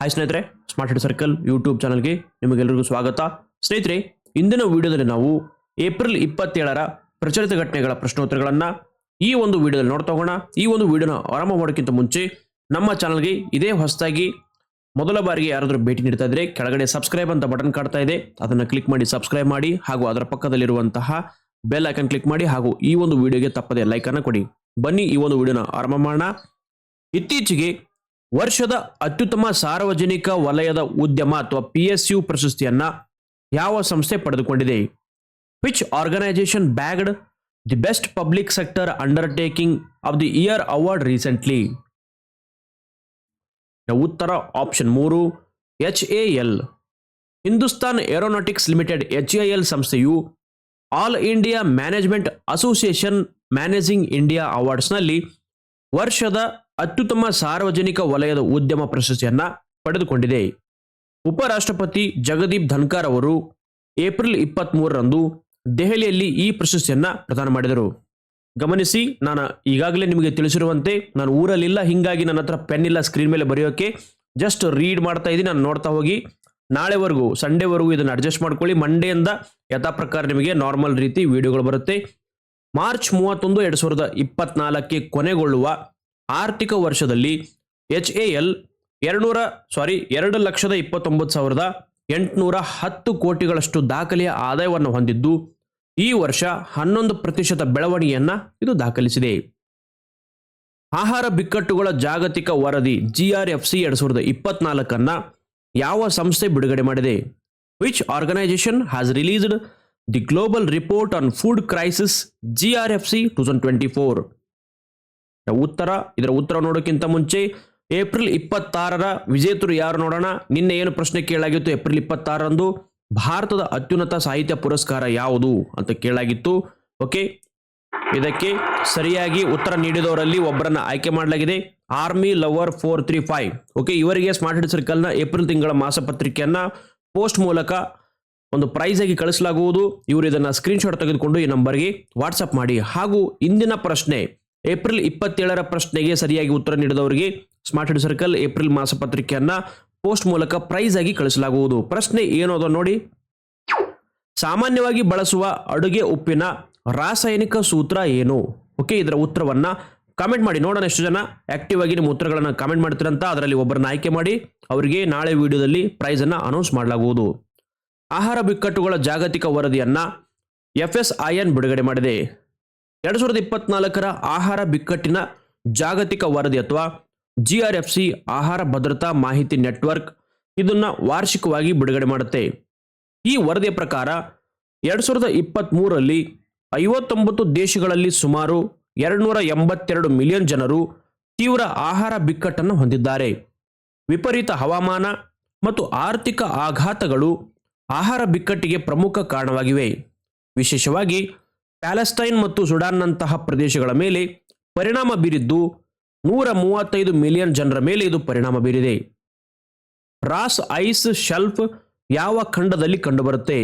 Hi ಸ್ನೇಹಿತರೆ smart head circle YouTube ಚಾನಲ್ಗೆ ನಿಮಗೆಲ್ಲರಿಗೂ ಸ್ವಾಗತ. ಸ್ನೇಹಿತರೆ, ಇಂದಿನ ವಿಡಿಯೋದಲ್ಲಿ ನಾವು ಏಪ್ರಿಲ್ ಇಪ್ಪತ್ತೇಳರ ಪ್ರಚಲಿತ ಘಟನೆಗಳ ಪ್ರಶ್ನೋತ್ತರಗಳನ್ನು ಈ ಒಂದು ವಿಡಿಯೋದಲ್ಲಿ ನೋಡ್ತಾ ಹೋಗೋಣ. ಈ ಒಂದು ವಿಡಿಯೋನ ಆರಂಭ ಮಾಡೋಕ್ಕಿಂತ ಮುಂಚೆ ನಮ್ಮ ಚಾನಲ್ಗೆ ಇದೇ ಹೊಸದಾಗಿ ಮೊದಲ ಬಾರಿಗೆ ಯಾರಾದರೂ ಭೇಟಿ ನೀಡ್ತಾ ಇದ್ರೆ ಕೆಳಗಡೆ ಸಬ್ಸ್ಕ್ರೈಬ್ ಅಂತ ಬಟನ್ ಕಾಡ್ತಾ ಇದೆ. ಅದನ್ನು ಕ್ಲಿಕ್ ಮಾಡಿ ಸಬ್ಸ್ಕ್ರೈಬ್ ಮಾಡಿ ಹಾಗೂ ಅದರ ಪಕ್ಕದಲ್ಲಿರುವಂತಹ ಬೆಲ್ ಐಕನ್ ಕ್ಲಿಕ್ ಮಾಡಿ ಹಾಗೂ ಈ ಒಂದು ವಿಡಿಯೋಗೆ ತಪ್ಪದೆ ಲೈಕನ್ನು ಕೊಡಿ. ಬನ್ನಿ ಈ ಒಂದು ವಿಡಿಯೋನ ಆರಂಭ ಮಾಡೋಣ. ಇತ್ತೀಚೆಗೆ ವರ್ಷದ ಅತ್ಯುತ್ತಮ ಸಾರ್ವಜನಿಕ ವಲಯದ ಉದ್ಯಮ ಅಥವಾ ಪಿ ಎಸ್ ಯು ಪ್ರಶಸ್ತಿಯನ್ನ ಯಾವ ಸಂಸ್ಥೆ ಪಡೆದುಕೊಂಡಿದೆ? Which organisation bagged the best public sector undertaking of the year award recently ಉತ್ತರ ಆಪ್ಷನ್ ಮೂರು H A L Hindustan aeronautics limited H A L ಸಂಸ್ಥೆಯು all India management association managing India ಅವಾರ್ಡ್ಸ್ನಲ್ಲಿ ವರ್ಷದ ಅತ್ಯುತ್ತಮ ಸಾರ್ವಜನಿಕ ವಲಯದ ಉದ್ಯಮ ಪ್ರಶಸ್ತಿಯನ್ನ ಪಡೆದುಕೊಂಡಿದೆ. ಉಪರಾಷ್ಟ್ರಪತಿ ಜಗದೀಪ್ ಧನ್ಕರ್ ಅವರು ಏಪ್ರಿಲ್ ಇಪ್ಪತ್ತ್ ಮೂರರಂದು ದೆಹಲಿಯಲ್ಲಿ ಈ ಪ್ರಶಸ್ತಿಯನ್ನ ಪ್ರದಾನ ಮಾಡಿದರು. ಗಮನಿಸಿ, ನಾನು ಈಗಾಗಲೇ ನಿಮಗೆ ತಿಳಿಸಿರುವಂತೆ ನಾನು ಊರಲ್ಲಿಲ್ಲ, ಹಿಂಗಾಗಿ ನನ್ನ ಹತ್ರ ಪೆನ್ ಇಲ್ಲ, ಸ್ಕ್ರೀನ್ ಮೇಲೆ ಬರೆಯೋಕೆ ಜಸ್ಟ್ ರೀಡ್ ಮಾಡ್ತಾ ಇದ್ದೀನಿ. ನಾನು ನೋಡ್ತಾ ಹೋಗಿ, ನಾಳೆವರೆಗೂ, ಸಂಡೇವರೆಗೂ ಇದನ್ನು ಅಡ್ಜಸ್ಟ್ ಮಾಡ್ಕೊಳ್ಳಿ. ಮಂಡೆಯಿಂದ ಯಥಾ ಪ್ರಕಾರ ನಿಮಗೆ ನಾರ್ಮಲ್ ರೀತಿ ವಿಡಿಯೋಗಳು ಬರುತ್ತೆ. ಮಾರ್ಚ್ ಮೂವತ್ತೊಂದು, ಎರಡು ಸಾವಿರದ ಇಪ್ಪತ್ನಾಲ್ಕಕ್ಕೆ ಕೊನೆಗೊಳ್ಳುವ ಆರ್ಥಿಕ ವರ್ಷದಲ್ಲಿ ಎಚ್ ಎ ಎಲ್ ಎರಡುನೂರ ಸಾರಿ ಎರಡು ಲಕ್ಷದ ಇಪ್ಪತ್ತೊಂಬತ್ತು ಸಾವಿರದ ಎಂಟುನೂರ ಹತ್ತು ಕೋಟಿಗಳಷ್ಟು ದಾಖಲೆಯ ಆದಾಯವನ್ನು ಹೊಂದಿದ್ದು, ಈ ವರ್ಷ ಹನ್ನೊಂದು ಪ್ರತಿಶತ ಬೆಳವಣಿಗೆಯನ್ನು ಇದು ದಾಖಲಿಸಿದೆ. ಆಹಾರ ಬಿಕ್ಕಟ್ಟುಗಳ ಜಾಗತಿಕ ವರದಿ ಜಿ ಆರ್ ಎಫ್ ಸಿ ಎರಡು ಸಾವಿರದ ಇಪ್ಪತ್ನಾಲ್ಕನ್ನು ಯಾವ ಸಂಸ್ಥೆ ಬಿಡುಗಡೆ ಮಾಡಿದೆ? Which organisation has released the global report on food crisis G R F C two thousand twenty four ಉತ್ತರ, ಇದರ ಉತ್ತರ ನೋಡೋಕ್ಕಿಂತ ಮುಂಚೆ ಏಪ್ರಿಲ್ ಇಪ್ಪತ್ತಾರರ ವಿಜೇತರು ಯಾರು ನೋಡೋಣ? ನಿನ್ನೆ ಏನು ಪ್ರಶ್ನೆ ಕೇಳಾಗಿತ್ತು ಏಪ್ರಿಲ್ ಇಪ್ಪತ್ತಾರರಂದು ಭಾರತದ ಅತ್ಯುನ್ನತ ಸಾಹಿತ್ಯ ಪುರಸ್ಕಾರ ಯಾವುದು ಅಂತ ಕೇಳಾಗಿತ್ತು ಓಕೆ, ಇದಕ್ಕೆ ಸರಿಯಾಗಿ ಉತ್ತರ ನೀಡಿದವರಲ್ಲಿ ಒಬ್ಬರನ್ನ ಆಯ್ಕೆ ಮಾಡಲಾಗಿದೆ. Army lover four three five. Okay, ಇವರಿಗೆ ಸ್ಮಾರ್ಟ್ ಹೆಡ್ ಸರ್ಕಲ್ನ ಏಪ್ರಿಲ್ ತಿಂಗಳ ಮಾಸಪತ್ರಿಕೆಯನ್ನ ಪೋಸ್ಟ್ ಮೂಲಕ ಒಂದು ಪ್ರೈಸ್ ಆಗಿ ಕಳಿಸಲಾಗುವುದು. ಇವರು ಇದನ್ನ ಸ್ಕ್ರೀನ್ಶಾಟ್ ತೆಗೆದುಕೊಂಡು ಈ ನಂಬರ್ಗೆ ವಾಟ್ಸಪ್ ಮಾಡಿ. ಹಾಗೂ ಇಂದಿನ ಪ್ರಶ್ನೆ ಏಪ್ರಿಲ್ ಇಪ್ಪತ್ತೇಳರ ಪ್ರಶ್ನೆಗೆ ಸರಿಯಾಗಿ ಉತ್ತರ ನೀಡಿದವರಿಗೆ ಸ್ಮಾರ್ಟ್ ಹೆಡ್ ಸರ್ಕಲ್ ಏಪ್ರಿಲ್ ಮಾಸಪತ್ರಿಕೆಯನ್ನ ಪೋಸ್ಟ್ ಮೂಲಕ ಪ್ರೈಸ್ ಆಗಿ ಕಳಿಸಲಾಗುವುದು. ಪ್ರಶ್ನೆ ಏನು ಅದ ನೋಡಿ? ಸಾಮಾನ್ಯವಾಗಿ ಬಳಸುವ ಅಡುಗೆ ಉಪ್ಪಿನ ರಾಸಾಯನಿಕ ಸೂತ್ರ ಏನು? ಓಕೆ, ಇದರ ಉತ್ತರವನ್ನ ಕಾಮೆಂಟ್ ಮಾಡಿ. ನೋಡೋಣ ಎಷ್ಟು ಜನ ಆಕ್ಟಿವ್ ಆಗಿ ನಿಮ್ಮ ಉತ್ತರಗಳನ್ನು ಕಾಮೆಂಟ್ ಮಾಡ್ತೀರಂತ, ಅದರಲ್ಲಿ ಒಬ್ಬರನ್ನ ಆಯ್ಕೆ ಮಾಡಿ, ಅವರಿಗೆ ನಾಳೆ ವಿಡಿಯೋದಲ್ಲಿ ಪ್ರೈಸ್ ಅನ್ನ ಅನೌನ್ಸ್ ಮಾಡಲಾಗುವುದು. ಆಹಾರ ಬಿಕ್ಕಟ್ಟುಗಳ ಜಾಗತಿಕ ವರದಿಯನ್ನ ಎಫ್ ಎಸ್ ಐ ಎನ್ ಬಿಡುಗಡೆ ಮಾಡಿದೆ. ಎರಡು ಸಾವಿರದ ಇಪ್ಪತ್ನಾಲ್ಕರ ಆಹಾರ ಬಿಕ್ಕಟ್ಟಿನ ಜಾಗತಿಕ ವರದಿ ಅಥವಾ ಜಿ ಆರ್ ಎಫ್ ಸಿ ಆಹಾರ ಭದ್ರತಾ ಮಾಹಿತಿ ನೆಟ್ವರ್ಕ್ ಇದನ್ನ ವಾರ್ಷಿಕವಾಗಿ ಬಿಡುಗಡೆ ಮಾಡುತ್ತೆ. ಈ ವರದಿಯ ಪ್ರಕಾರ ಎರಡು ಸಾವಿರದ ಇಪ್ಪತ್ತ್ ಮೂರರಲ್ಲಿ ಐವತ್ತೊಂಬತ್ತು ದೇಶಗಳಲ್ಲಿ ಸುಮಾರು ಎರಡುನೂರ ಎಂಬತ್ತೆರಡು ಮಿಲಿಯನ್ ಜನರು ತೀವ್ರ ಆಹಾರ ಬಿಕ್ಕಟ್ಟನ್ನು ಹೊಂದಿದ್ದಾರೆ. ವಿಪರೀತ ಹವಾಮಾನ ಮತ್ತು ಆರ್ಥಿಕ ಆಘಾತಗಳು ಆಹಾರ ಬಿಕ್ಕಟ್ಟಿಗೆ ಪ್ರಮುಖ ಕಾರಣವಾಗಿವೆ. ವಿಶೇಷವಾಗಿ ಪ್ಯಾಲೆಸ್ಟೈನ್ ಮತ್ತು ಸುಡಾನ್ನಂತಹ ಪ್ರದೇಶಗಳ ಮೇಲೆ ಪರಿಣಾಮ ಬೀರಿದ್ದು ನೂರ ಮೂವತ್ತೈದು ಮಿಲಿಯನ್ ಜನರ ಮೇಲೆ ಇದು ಪರಿಣಾಮ ಬೀರಿದೆ. ರಾಸ್ ಐಸ್ ಶೆಲ್ಫ್ ಯಾವ ಖಂಡದಲ್ಲಿ ಕಂಡುಬರುತ್ತೆ?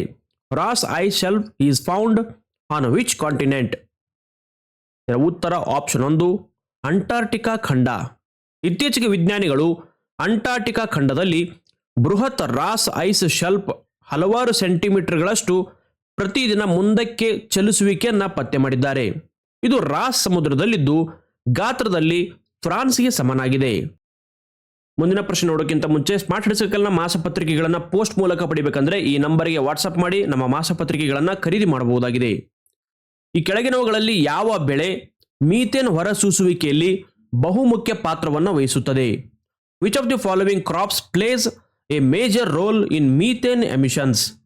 Ross ice shelf is found on which continent? ಉತ್ತರ ಆಪ್ಷನ್ ಒಂದು, ಅಂಟಾರ್ಟಿಕಾ ಖಂಡ. ಇತ್ತೀಚೆಗೆ ವಿಜ್ಞಾನಿಗಳು ಅಂಟಾರ್ಟಿಕಾ ಖಂಡದಲ್ಲಿ ಬೃಹತ್ ರಾಸ್ ಐಸ್ ಶೆಲ್ಫ್ ಹಲವಾರು ಸೆಂಟಿಮೀಟರ್ಗಳಷ್ಟು ಪ್ರತಿದಿನ ಮುಂದಕ್ಕೆ ಚಲಿಸುವಿಕೆಯನ್ನ ಪತ್ತೆ ಮಾಡಿದ್ದಾರೆ. ಇದು ರಾಸ್ ಸಮುದ್ರದಲ್ಲಿದ್ದು ಗಾತ್ರದಲ್ಲಿ ಫ್ರಾನ್ಸ್ಗೆ ಸಮನಾಗಿದೆ. ಮುಂದಿನ ಪ್ರಶ್ನೆ ನೋಡೋಕ್ಕಿಂತ ಮುಂಚೆ ಸ್ಮಾರ್ಟ್ ಸರ್ಕಲ್ನ ಮಾಸಪತ್ರಿಕೆಗಳನ್ನು ಪೋಸ್ಟ್ ಮೂಲಕ ಪಡಿಬೇಕಂದ್ರೆ ಈ ನಂಬರ್ಗೆ ವಾಟ್ಸಪ್ ಮಾಡಿ ನಮ್ಮ ಮಾಸಪತ್ರಿಕೆಗಳನ್ನು ಖರೀದಿ ಮಾಡಬಹುದಾಗಿದೆ. ಈ ಕೆಳಗಿನವುಗಳಲ್ಲಿ ಯಾವ ಬೆಳೆ ಮೀಥೇನ್ ಹೊರಸೂಸುವಿಕೆಯಲ್ಲಿ ಬಹುಮುಖ್ಯ ಪಾತ್ರವನ್ನು ವಹಿಸುತ್ತದೆ? Which of the following crops plays a major role in methane emissions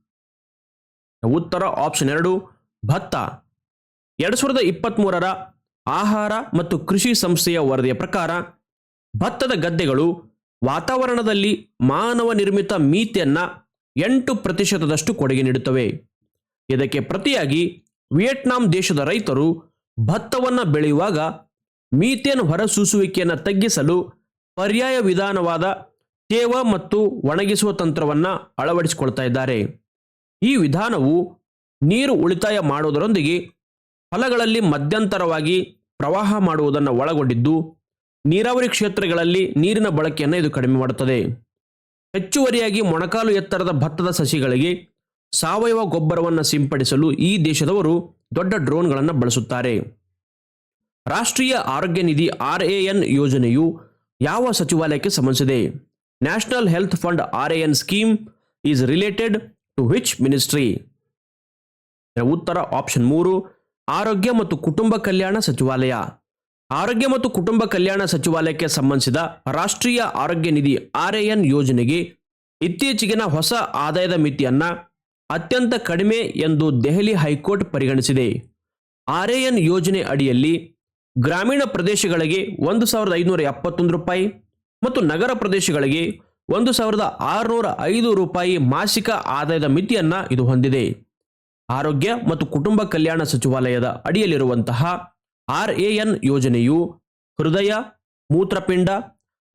ಉತ್ತರ ಆಪ್ಷನ್ ಎರಡು, ಭತ್ತ. ಎರಡು ಸಾವಿರದ ಇಪ್ಪತ್ತ್ಮೂರರ ಆಹಾರ ಮತ್ತು ಕೃಷಿ ಸಂಸ್ಥೆಯ ವರದಿಯ ಪ್ರಕಾರ, ಭತ್ತದ ಗದ್ದೆಗಳು ವಾತಾವರಣದಲ್ಲಿ ಮಾನವ ನಿರ್ಮಿತ ಮೀತಿಯನ್ನು ಎಂಟು ಪ್ರತಿಶತದಷ್ಟು ಕೊಡುಗೆ ನೀಡುತ್ತವೆ. ಇದಕ್ಕೆ ಪ್ರತಿಯಾಗಿ ವಿಯೆಟ್ನಾಂ ದೇಶದ ರೈತರು ಭತ್ತವನ್ನು ಬೆಳೆಯುವಾಗ ಮೀಥೇನ್ ಹೊರಸೂಸುವಿಕೆಯನ್ನು ತಗ್ಗಿಸಲು ಪರ್ಯಾಯ ವಿಧಾನವಾದ ತೇವ ಮತ್ತು ಒಣಗಿಸುವ ತಂತ್ರವನ್ನು ಅಳವಡಿಸಿಕೊಳ್ತಾ ಇದ್ದಾರೆ. ಈ ವಿಧಾನವು ನೀರು ಉಳಿತಾಯ ಮಾಡುವುದರೊಂದಿಗೆ ಹೊಲಗಳಲ್ಲಿ ಮಧ್ಯಂತರವಾಗಿ ಪ್ರವಾಹ ಮಾಡುವುದನ್ನು ಒಳಗೊಂಡಿದ್ದು, ನೀರಾವರಿ ಕ್ಷೇತ್ರಗಳಲ್ಲಿ ನೀರಿನ ಬಳಕೆಯನ್ನು ಇದು ಕಡಿಮೆ ಮಾಡುತ್ತದೆ. ಹೆಚ್ಚುವರಿಯಾಗಿ ಮೊಣಕಾಲು ಎತ್ತರದ ಭತ್ತದ ಸಸಿಗಳಿಗೆ ಸಾವಯವ ಗೊಬ್ಬರವನ್ನು ಸಿಂಪಡಿಸಲು ಈ ದೇಶದವರು ದೊಡ್ಡ ಡ್ರೋನ್ಗಳನ್ನು ಬಳಸುತ್ತಾರೆ. ರಾಷ್ಟ್ರೀಯ ಆರೋಗ್ಯ ನಿಧಿ ಆರ್ ಎನ್ ಯೋಜನೆಯು ಯಾವ ಸಚಿವಾಲಯಕ್ಕೆ ಸಂಬಂಧಿಸಿದೆ? National health fund R N scheme is related to which ministry ಉತ್ತರ ಆಪ್ಷನ್ ಮೂರು, ಆರೋಗ್ಯ ಮತ್ತು ಕುಟುಂಬ ಕಲ್ಯಾಣ ಸಚಿವಾಲಯ. ಆರೋಗ್ಯ ಮತ್ತು ಕುಟುಂಬ ಕಲ್ಯಾಣ ಸಚಿವಾಲಯಕ್ಕೆ ಸಂಬಂಧಿಸಿದ ರಾಷ್ಟ್ರೀಯ ಆರೋಗ್ಯ ನಿಧಿ ಆರ್ ಎನ್ ಯೋಜನೆಗೆ ಇತ್ತೀಚೆಗಿನ ಹೊಸ ಆದಾಯದ ಮಿತಿಯನ್ನ ಅತ್ಯಂತ ಕಡಿಮೆ ಎಂದು ದೆಹಲಿ ಹೈಕೋರ್ಟ್ ಪರಿಗಣಿಸಿದೆ. ಆರ್ ಎನ್ ಯೋಜನೆ ಅಡಿಯಲ್ಲಿ ಗ್ರಾಮೀಣ ಪ್ರದೇಶಗಳಿಗೆ ಒಂದು ಸಾವಿರದ ಐದುನೂರ ಎಪ್ಪತ್ತೊಂದು ರೂಪಾಯಿ ಮತ್ತು ನಗರ ಪ್ರದೇಶಗಳಿಗೆ ಒಂದು ಸಾವಿರದ ಆರುನೂರ ಐದು ರೂಪಾಯಿ ಮಾಸಿಕ ಆದಾಯದ ಮಿತಿಯನ್ನ ಇದು ಹೊಂದಿದೆ. ಆರೋಗ್ಯ ಮತ್ತು ಕುಟುಂಬ ಕಲ್ಯಾಣ ಸಚಿವಾಲಯದ ಅಡಿಯಲ್ಲಿರುವಂತಹ ಆರ್ ಎನ್ ಯೋಜನೆಯು ಹೃದಯ, ಮೂತ್ರಪಿಂಡ,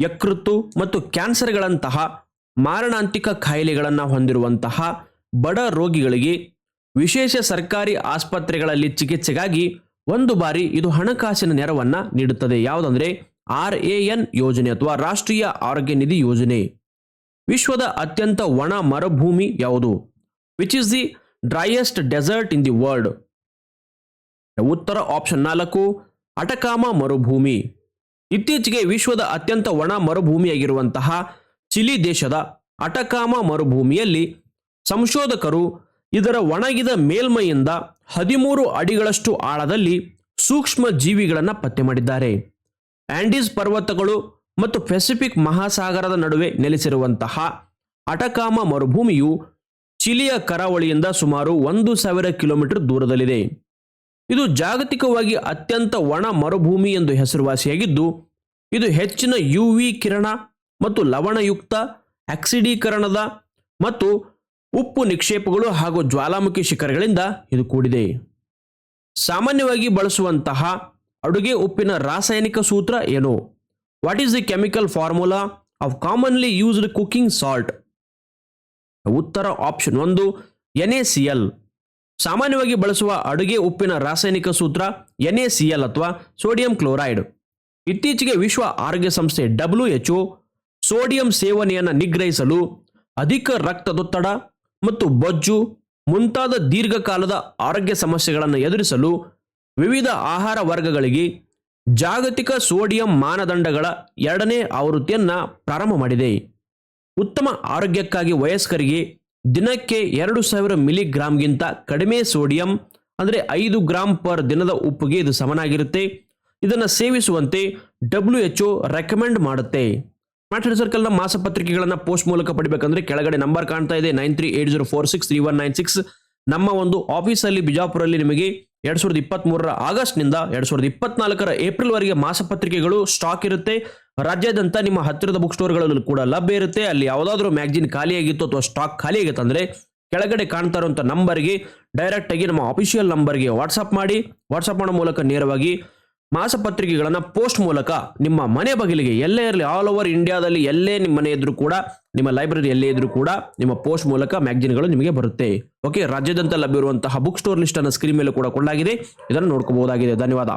ಯಕೃತ್ತು ಮತ್ತು ಕ್ಯಾನ್ಸರ್ಗಳಂತಹ ಮಾರಣಾಂತಿಕ ಕಾಯಿಲೆಗಳನ್ನು ಹೊಂದಿರುವಂತಹ ಬಡ ರೋಗಿಗಳಿಗೆ ವಿಶೇಷ ಸರ್ಕಾರಿ ಆಸ್ಪತ್ರೆಗಳಲ್ಲಿ ಚಿಕಿತ್ಸೆಗಾಗಿ ಒಂದು ಬಾರಿ ಇದು ಹಣಕಾಸಿನ ನೆರವನ್ನು ನೀಡುತ್ತದೆ. ಯಾವುದಂದರೆ ಆರ್ ಎ ಎನ್ ಯೋಜನೆ ಅಥವಾ ರಾಷ್ಟ್ರೀಯ ಆರೋಗ್ಯ ನಿಧಿ ಯೋಜನೆ. ವಿಶ್ವದ ಅತ್ಯಂತ ಒಣ ಮರುಭೂಮಿ ಯಾವುದು? Which is the driest desert in the world ಉತ್ತರ ಆಪ್ಷನ್ ನಾಲ್ಕು, ಅಟಕಾಮ ಮರುಭೂಮಿ. ಇತ್ತೀಚೆಗೆ ವಿಶ್ವದ ಅತ್ಯಂತ ಒಣ ಮರುಭೂಮಿಯಾಗಿರುವಂತಹ ಚಿಲಿ ದೇಶದ ಅಟಕಾಮ ಮರುಭೂಮಿಯಲ್ಲಿ ಸಂಶೋಧಕರು ಇದರ ಒಣಗಿದ ಮೇಲ್ಮೈಯಿಂದ ಹದಿಮೂರು ಅಡಿಗಳಷ್ಟು ಆಳದಲ್ಲಿ ಸೂಕ್ಷ್ಮ ಜೀವಿಗಳನ್ನು ಪತ್ತೆ ಮಾಡಿದ್ದಾರೆ. ಆಂಡೀಸ್ ಪರ್ವತಗಳು ಮತ್ತು ಪೆಸಿಫಿಕ್ ಮಹಾಸಾಗರದ ನಡುವೆ ನೆಲೆಸಿರುವಂತಹ ಅಟಕಾಮ ಮರುಭೂಮಿಯು ಚಿಲಿಯ ಕರಾವಳಿಯಿಂದ ಸುಮಾರು ಒಂದು ಸಾವಿರ ಕಿಲೋಮೀಟರ್ ದೂರದಲ್ಲಿದೆ. ಇದು ಜಾಗತಿಕವಾಗಿ ಅತ್ಯಂತ ಒಣ ಮರುಭೂಮಿ ಎಂದು ಹೆಸರುವಾಸಿಯಾಗಿದ್ದು, ಇದು ಹೆಚ್ಚಿನ ಯು ವಿ ಕಿರಣ ಮತ್ತು ಲವಣಯುಕ್ತ ಆಕ್ಸಿಡೀಕರಣದ ಮತ್ತು ಉಪ್ಪು ನಿಕ್ಷೇಪಗಳು ಹಾಗೂ ಜ್ವಾಲಾಮುಖಿ ಶಿಖರಗಳಿಂದ ಇದು ಕೂಡಿದೆ. ಸಾಮಾನ್ಯವಾಗಿ ಬಳಸುವಂತಹ ಅಡುಗೆ ಉಪ್ಪಿನ ರಾಸಾಯನಿಕ ಸೂತ್ರ ಏನು? What is the chemical formula of commonly used cooking salt ಉತ್ತರ ಆಪ್ಷನ್ ಒಂದು ಎನ್ ಎ ಸಿ ಎಲ್ ಸಾಮಾನ್ಯವಾಗಿ ಬಳಸುವ ಅಡುಗೆ ಉಪ್ಪಿನ ರಾಸಾಯನಿಕ ಸೂತ್ರ ಎನ್ ಎ ಸಿ ಎಲ್ ಅಥವಾ ಸೋಡಿಯಂ ಕ್ಲೋರೈಡ್ ಇತ್ತೀಚೆಗೆ ವಿಶ್ವ ಆರೋಗ್ಯ ಸಂಸ್ಥೆ ಡಬ್ಲ್ಯೂ ಎಚ್ ಸೋಡಿಯಂ ಸೇವನೆಯನ್ನು ನಿಗ್ರಹಿಸಲು ಅಧಿಕ ರಕ್ತದೊತ್ತಡ ಮತ್ತು ಬೊಜ್ಜು, ಮುಂತಾದ ದೀರ್ಘಕಾಲದ ಆರೋಗ್ಯ ಸಮಸ್ಯೆಗಳನ್ನು ಎದುರಿಸಲು ವಿವಿಧ ಆಹಾರ ವರ್ಗಗಳಿಗೆ ಜಾಗತಿಕ ಸೋಡಿಯಂ ಮಾನದಂಡಗಳ ಎರಡನೇ ಆವೃತ್ತಿಯನ್ನು ಪ್ರಾರಂಭ ಮಾಡಿದೆ. ಉತ್ತಮ ಆರೋಗ್ಯಕ್ಕಾಗಿ ವಯಸ್ಕರಿಗೆ ದಿನಕ್ಕೆ ಎರಡು ಸಾವಿರ ಮಿಲಿಗ್ರಾಮ್ಗಿಂತ ಕಡಿಮೆ ಸೋಡಿಯಂ, ಅಂದರೆ ಐದು ಗ್ರಾಂ ಪರ್ ದಿನದ ಉಪ್ಪಿಗೆ ಇದು ಸಮನಾಗಿರುತ್ತೆ. ಇದನ್ನು ಸೇವಿಸುವಂತೆ ಡಬ್ಲ್ಯೂ ಎಚ್ ರೆಕಮೆಂಡ್ ಮಾಡುತ್ತೆ. ಮ್ಯಾಟ್ರಿ ಸರ್ಕಲ್ನ ಮಾಸಪತ್ರಿಕೆಗಳನ್ನು ಪೋಸ್ಟ್ ಮೂಲಕ ಪಡಿಬೇಕಂದ್ರೆ ಕೆಳಗಡೆ ನಂಬರ್ ಕಾಣ್ತಾ ಇದೆ, nine three eight zero four six three one nine six. ನಮ್ಮ ಒಂದು ಆಫೀಸಲ್ಲಿ ಬಿಜಾಪುರಲ್ಲಿ ನಿಮಗೆ ಎರಡ್ ಸಾವಿರದ ಇಪ್ಪತ್ತ್ ಮೂರರ ಆಗಸ್ಟ್ನಿಂದ ಎರಡ್ ಸಾವಿರದ ಇಪ್ಪತ್ನಾಲ್ಕರ ಏಪ್ರಿಲ್ ವರೆಗೆ ಮಾಸಪತ್ರಿಕೆಗಳು ಸ್ಟಾಕ್ ಇರುತ್ತೆ. ರಾಜ್ಯಾದ್ಯಂತ ನಿಮ್ಮ ಹತ್ತಿರದ ಬುಕ್ ಸ್ಟೋರ್ಗಳಲ್ಲೂ ಕೂಡ ಲಭ್ಯ ಇರುತ್ತೆ. ಅಲ್ಲಿ ಯಾವುದಾದ್ರೂ ಮ್ಯಾಗಜಿನ್ ಖಾಲಿಯಾಗಿತ್ತು ಅಥವಾ ಸ್ಟಾಕ್ ಖಾಲಿ ಆಗಿತ್ತು ಅಂದ್ರೆ ಕೆಳಗಡೆ ಕಾಣ್ತಾ ಇರುವಂಥ ನಂಬರ್ಗೆ ಡೈರೆಕ್ಟ್ ಆಗಿ ನಮ್ಮ ಅಫಿಷಿಯಲ್ ನಂಬರ್ಗೆ ವಾಟ್ಸಪ್ ಮಾಡಿ. ವಾಟ್ಸಪ್ ಮಾಡೋ ಮೂಲಕ ನೇರವಾಗಿ ಮಾಸಪತ್ರಿಕೆಗಳನ್ನು ಪೋಸ್ಟ್ ಮೂಲಕ ನಿಮ್ಮ ಮನೆ ಬಗಿಲಿಗೆ ಎಲ್ಲೇ ಇರಲಿ ಆಲ್ ಓವರ್ ಇಂಡಿಯಾದಲ್ಲಿ ಎಲ್ಲೇ ನಿಮ್ಮ ಮನೆ ಇದ್ರೂ ಕೂಡ, ನಿಮ್ಮ ಲೈಬ್ರರಿ ಎಲ್ಲೇ ಇದ್ರೂ ಕೂಡ ನಿಮ್ಮ ಪೋಸ್ಟ್ ಮೂಲಕ ಮ್ಯಾಗಜಿನ್ಗಳು ನಿಮಗೆ ಬರುತ್ತೆ. ಓಕೆ ರಾಜ್ಯಾದ್ಯಂತ ಲಭ್ಯವಿರುವಂತಹ ಬುಕ್ ಸ್ಟೋರ್ ಲಿಸ್ಟ್ ಅನ್ನು ಸ್ಕ್ರೀನ್ ಮೇಲೆ ಕೂಡ ಕೊಡಲಾಗಿದೆ ಇದನ್ನು ನೋಡ್ಕೋಬಹುದಾಗಿದೆ. ಧನ್ಯವಾದ.